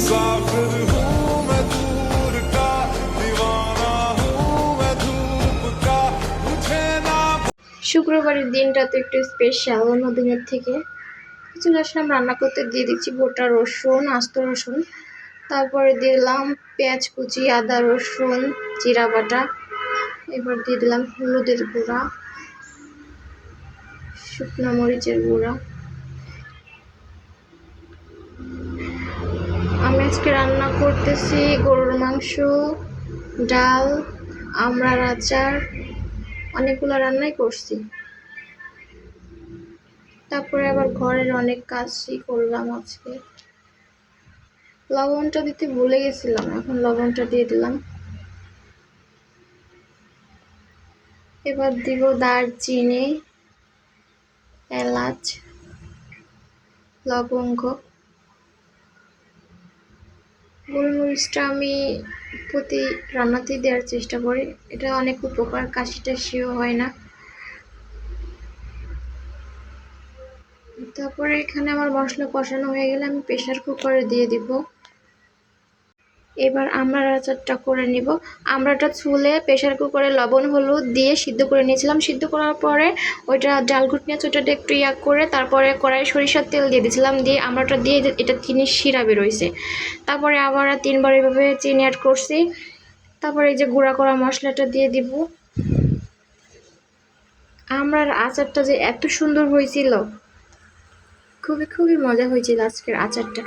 मुसाफिर हूँ मैं दूर का दीवाना हूँ मैं धूप का मुझे ना শুক্রবারের দিনটা তো একটু স্পেশাল অন্য দিনের থেকে চলে আসলাম রান্না করতে দিয়ে দিচ্ছি গোটা রসুন আস্ত রসুন তারপরে দিলাম পেঁয়াজ কুচি আদা রসুন জিরা বাটা এবার দিয়ে দিলাম হলুদের গুঁড়া শুকনো মরিচের গুঁড়া আজকে রান্না করতেছি গরুর মাংস, ডাল, আমড়ার আচার, অনেকগুলো রান্নাই করছি। তারপরে আবার ঘরের অনেক কাজই করলাম আজকে। লবণটা দিতে ভুলে গেছিলাম, এখন লবণটা দিয়ে দিলাম। এবার দিব দারচিনি, এলাচ, লবঙ্গ। গোলমরিচটা আমি প্রতি রান্নাতেই দেওয়ার চেষ্টা করি এটা অনেক উপকার কাশিটা সেও হয় না তারপরে এখানে আমার মশলা কষানো হয়ে গেলে আমি প্রেশার কুকারে দিয়ে দিব এবার আমড়ার আচারটা করে নিব। আমড়াটা চুলে প্রেশার কুকারে লবণ, হলুদ দিয়ে সিদ্ধ করে নিয়েছিলাম। সিদ্ধ করার পরে ওইটা ডাল ঘুটনি আছে ওইটা একটু ইয়া করে তারপরে কড়াই সরিষার তেল দিয়ে দিয়েছিলাম। দিয়ে আমড়াটা দিয়ে এটা চিনি শিরা বেরোইছে। তারপরে আবার তিনবার এভাবে চিনি অ্যাড করছি। তারপরে এই যে গুঁড়া করা মশলাটা দিয়ে দিব। আমড়ার আচারটা যে এত সুন্দর হয়েছিল। খুবই খুবই মজা হয়েছিল আজকের আচারটা।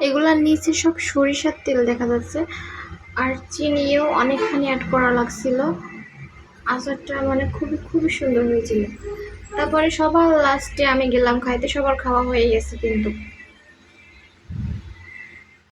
এগুলার নিচে সব সরিষার তেল দেখা যাচ্ছে। আর চিনিও অনেকখানি অ্যাড করা লাগছিল। আচারটা মানে খুবই খুবই সুন্দর হয়েছিল। তারপরে সবার লাস্টে আমি গেলাম খাইতে, সবার খাওয়া হয়ে গেছে কিন্তু।